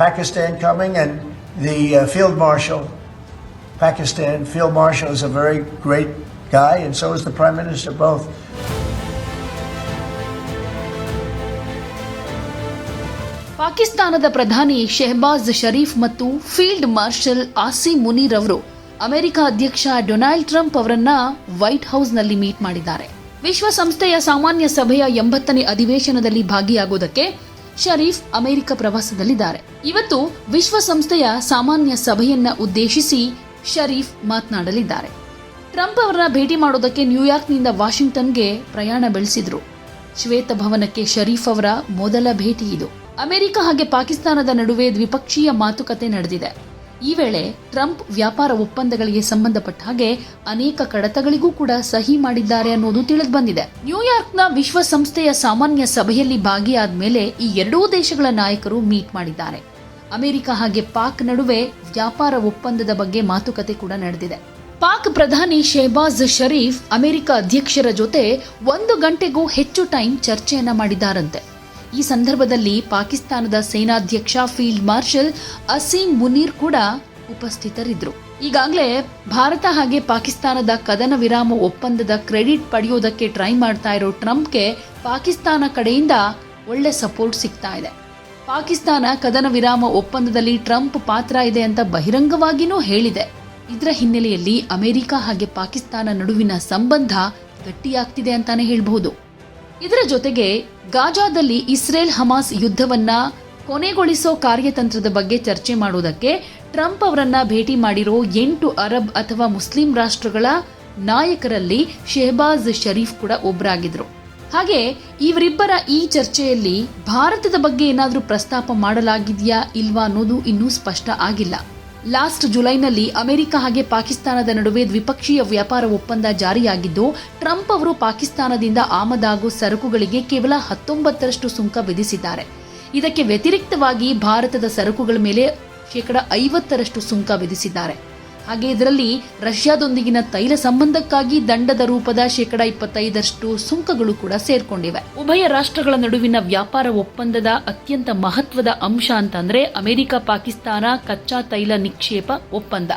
Pakistan coming, and the uh, Field Marshal, Pakistan Field Marshal is a very great guy, and so is the Prime Minister, both. ಪಾಕಿಸ್ತಾನದ ಪ್ರಧಾನಿ ಶೆಹಬಾಜ್ ಶರೀಫ್ ಮತ್ತು field marshal ಆಸಿ Munir ಅವರು America ಅಧ್ಯಕ್ಷ Donald Trump ಅವರನ್ನ white ಹೌಸ್ನಲ್ಲಿ meet ಮಾಡಿದ್ದಾರೆ ವಿಶ್ವಸಂಸ್ಥೆಯ ಸಾಮಾನ್ಯ ಸಭೆಯ ಎಂಬತ್ತನೇ ಅಧಿವೇಶನದಲ್ಲಿ ಭಾಗಿಯಾಗುವುದಕ್ಕೆ ಶರೀಫ್ ಅಮೆರಿಕ ಪ್ರವಾಸದಲ್ಲಿದ್ದಾರೆ. ಇವತ್ತು ವಿಶ್ವಸಂಸ್ಥೆಯ ಸಾಮಾನ್ಯ ಸಭೆಯನ್ನ ಉದ್ದೇಶಿಸಿ ಶರೀಫ್ ಮಾತನಾಡಲಿದ್ದಾರೆ. ಟ್ರಂಪ್ ಅವರನ್ನ ಭೇಟಿ ಮಾಡೋದಕ್ಕೆ ನ್ಯೂಯಾರ್ಕ್ನಿಂದ ವಾಷಿಂಗ್ಟನ್ಗೆ ಪ್ರಯಾಣ ಬೆಳೆಸಿದ್ರು. ಶ್ವೇತಭವನಕ್ಕೆ ಶರೀಫ್ ಅವರ ಮೊದಲ ಭೇಟಿ ಇದು. ಅಮೆರಿಕ ಹಾಗೆ ಪಾಕಿಸ್ತಾನದ ನಡುವೆ ದ್ವಿಪಕ್ಷೀಯ ಮಾತುಕತೆ ನಡೆದಿದೆ. ಈ ವೇಳೆ ಟ್ರಂಪ್ ವ್ಯಾಪಾರ ಒಪ್ಪಂದಗಳಿಗೆ ಸಂಬಂಧಪಟ್ಟ ಹಾಗೆ ಅನೇಕ ಕಡತಗಳಿಗೂ ಕೂಡ ಸಹಿ ಮಾಡಿದ್ದಾರೆ ಅನ್ನೋದು ತಿಳಿದು ಬಂದಿದೆ. ನ್ಯೂಯಾರ್ಕ್ನ ವಿಶ್ವಸಂಸ್ಥೆಯ ಸಾಮಾನ್ಯ ಸಭೆಯಲ್ಲಿ ಭಾಗಿಯಾದ ಮೇಲೆ ಈ ಎರಡೂ ದೇಶಗಳ ನಾಯಕರು ಮೀಟ್ ಮಾಡಿದ್ದಾರೆ. ಅಮೆರಿಕ ಹಾಗೆ ಪಾಕ್ ನಡುವೆ ವ್ಯಾಪಾರ ಒಪ್ಪಂದದ ಬಗ್ಗೆ ಮಾತುಕತೆ ಕೂಡ ನಡೆದಿದೆ. ಪಾಕ್ ಪ್ರಧಾನಿ ಶೆಹಬಾಜ್ ಶರೀಫ್ ಅಮೆರಿಕ ಅಧ್ಯಕ್ಷರ ಜೊತೆ ಒಂದು ಗಂಟೆಗೂ ಹೆಚ್ಚು ಟೈಮ್ ಚರ್ಚೆಯನ್ನ ಮಾಡಿದ್ದಾರಂತೆ. ಈ ಸಂದರ್ಭದಲ್ಲಿ ಪಾಕಿಸ್ತಾನದ ಸೇನಾಧ್ಯಕ್ಷ ಫೀಲ್ಡ್ ಮಾರ್ಷಲ್ ಅಸೀಂ ಮುನೀರ್ ಕೂಡ ಉಪಸ್ಥಿತರಿದ್ದರು. ಈಗಾಗಲೇ ಭಾರತ ಹಾಗೆ ಪಾಕಿಸ್ತಾನದ ಕದನ ವಿರಾಮ ಒಪ್ಪಂದದ ಕ್ರೆಡಿಟ್ ಪಡೆಯೋದಕ್ಕೆ ಟ್ರೈ ಮಾಡ್ತಾ ಇರೋ ಟ್ರಂಪ್ಗೆ ಪಾಕಿಸ್ತಾನ ಕಡೆಯಿಂದ ಒಳ್ಳೆ ಸಪೋರ್ಟ್ ಸಿಗ್ತಾ ಇದೆ. ಪಾಕಿಸ್ತಾನ ಕದನ ವಿರಾಮ ಒಪ್ಪಂದದಲ್ಲಿ ಟ್ರಂಪ್ ಪಾತ್ರ ಇದೆ ಅಂತ ಬಹಿರಂಗವಾಗಿನೂ ಹೇಳಿದೆ. ಇದರ ಹಿನ್ನೆಲೆಯಲ್ಲಿ ಅಮೆರಿಕ ಹಾಗೆ ಪಾಕಿಸ್ತಾನ ನಡುವಿನ ಸಂಬಂಧ ಗಟ್ಟಿಯಾಗ್ತಿದೆ ಅಂತಾನೆ ಹೇಳಬಹುದು. ಇದರ ಜೊತೆಗೆ ಗಾಜಾದಲ್ಲಿ ಇಸ್ರೇಲ್ ಹಮಾಸ್ ಯುದ್ಧವನ್ನ ಕೊನೆಗೊಳಿಸೋ ಕಾರ್ಯತಂತ್ರದ ಬಗ್ಗೆ ಚರ್ಚೆ ಮಾಡುವುದಕ್ಕೆ ಟ್ರಂಪ್ ಅವರನ್ನ ಭೇಟಿ ಮಾಡಿರೋ ಎಂಟು ಅರಬ್ ಅಥವಾ ಮುಸ್ಲಿಂ ರಾಷ್ಟ್ರಗಳ ನಾಯಕರಲ್ಲಿ ಶೆಹಬಾಜ್ ಶರೀಫ್ ಕೂಡ ಒಬ್ಬರಾಗಿದ್ರು ಹಾಗೆ ಇವರಿಬ್ಬರ ಈ ಚರ್ಚೆಯಲ್ಲಿ ಭಾರತದ ಬಗ್ಗೆ ಏನಾದರೂ ಪ್ರಸ್ತಾಪ ಮಾಡಲಾಗಿದೆಯಾ ಇಲ್ವಾ ಅನ್ನೋದು ಇನ್ನೂ ಸ್ಪಷ್ಟ ಆಗಿಲ್ಲ. ಲಾಸ್ಟ್ ಜುಲೈನಲ್ಲಿ ಅಮೆರಿಕ ಹಾಗೆ ಪಾಕಿಸ್ತಾನದ ನಡುವೆ ದ್ವಿಪಕ್ಷೀಯ ವ್ಯಾಪಾರ ಒಪ್ಪಂದ ಜಾರಿಯಾಗಿದ್ದು, ಟ್ರಂಪ್ ಅವರು ಪಾಕಿಸ್ತಾನದಿಂದ ಆಮದಾಗುವ ಸರಕುಗಳಿಗೆ ಕೇವಲ ಹತ್ತೊಂಬತ್ತರಷ್ಟು ಸುಂಕ ವಿಧಿಸಿದ್ದಾರೆ. ಇದಕ್ಕೆ ವ್ಯತಿರಿಕ್ತವಾಗಿ ಭಾರತದ ಸರಕುಗಳ ಮೇಲೆ ಶೇಕಡ ಐವತ್ತರಷ್ಟು ಸುಂಕ ವಿಧಿಸಿದ್ದಾರೆ. ಹಾಗೆ ಇದರಲ್ಲಿ ರಷ್ಯಾದೊಂದಿಗಿನ ತೈಲ ಸಂಬಂಧಕ್ಕಾಗಿ ದಂಡದ ರೂಪದ ಶೇಕಡ ಇಪ್ಪತ್ತೈದರಷ್ಟು ಸುಂಕಗಳು ಕೂಡ ಸೇರ್ಕೊಂಡಿವೆ. ಉಭಯ ರಾಷ್ಟ್ರಗಳ ನಡುವಿನ ವ್ಯಾಪಾರ ಒಪ್ಪಂದದ ಅತ್ಯಂತ ಮಹತ್ವದ ಅಂಶ ಅಂತಂದ್ರೆ ಅಮೆರಿಕ ಪಾಕಿಸ್ತಾನ ಕಚ್ಚಾ ತೈಲ ನಿಕ್ಷೇಪ ಒಪ್ಪಂದ.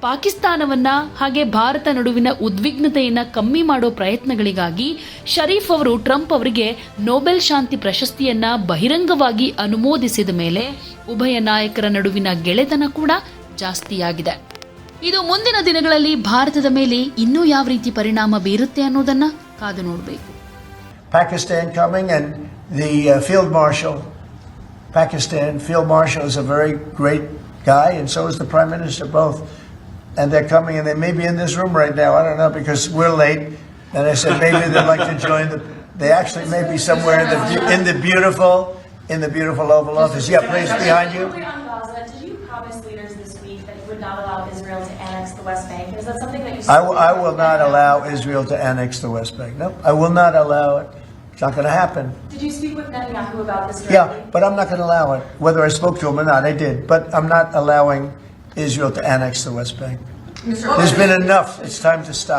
ಪಾಕಿಸ್ತಾನವನ್ನ ಹಾಗೆ ಭಾರತ ನಡುವಿನ ಉದ್ವಿಗ್ನತೆಯನ್ನ ಕಮ್ಮಿ ಮಾಡೋ ಪ್ರಯತ್ನಗಳಿಗಾಗಿ ಶರೀಫ್ ಅವರು ಟ್ರಂಪ್ ಅವರಿಗೆ ನೊಬೆಲ್ ಶಾಂತಿ ಪ್ರಶಸ್ತಿಯನ್ನ ಬಹಿರಂಗವಾಗಿ ಅನುಮೋದಿಸಿದ ಮೇಲೆ ಉಭಯ ನಾಯಕರ ನಡುವಿನ ಗೆಳೆತನ ಕೂಡ ಜಾಸ್ತಿಯಾಗಿದೆ. ಇದು ಮುಂದಿನ ದಿನಗಳಲ್ಲಿ ಭಾರತದ ಮೇಲೆ ಇನ್ನೂ ಯಾವ ರೀತಿ ಪರಿಣಾಮ ಬೀರುತ್ತೆ ಅನ್ನೋದನ್ನ ಕಾದು ನೋಡಬೇಕು Pakistan coming, and the uh, Field Marshal, Pakistan Field Marshal is a very great guy, and so is the Prime Minister, both. And they're coming, and they may be in this room right now. I don't know because we're late. And I said maybe they'd like to join the. They actually may be somewhere in the beau- in the beautiful in the beautiful Oval Office. Yeah, please behind you. Quickly on Gaza, did you promise leaders this week that you would not allow Israel to annex the West Bank? Is that something that you? I, w- I will not allow Israel to annex the West Bank. No, I will not allow it. It's not going to happen. Did you speak with Netanyahu about this Yeah, but I'm not going to allow it. Whether I spoke to him or not, I did. But I'm not allowing Israel to annex the West Bank. There's been enough. It's time to stop.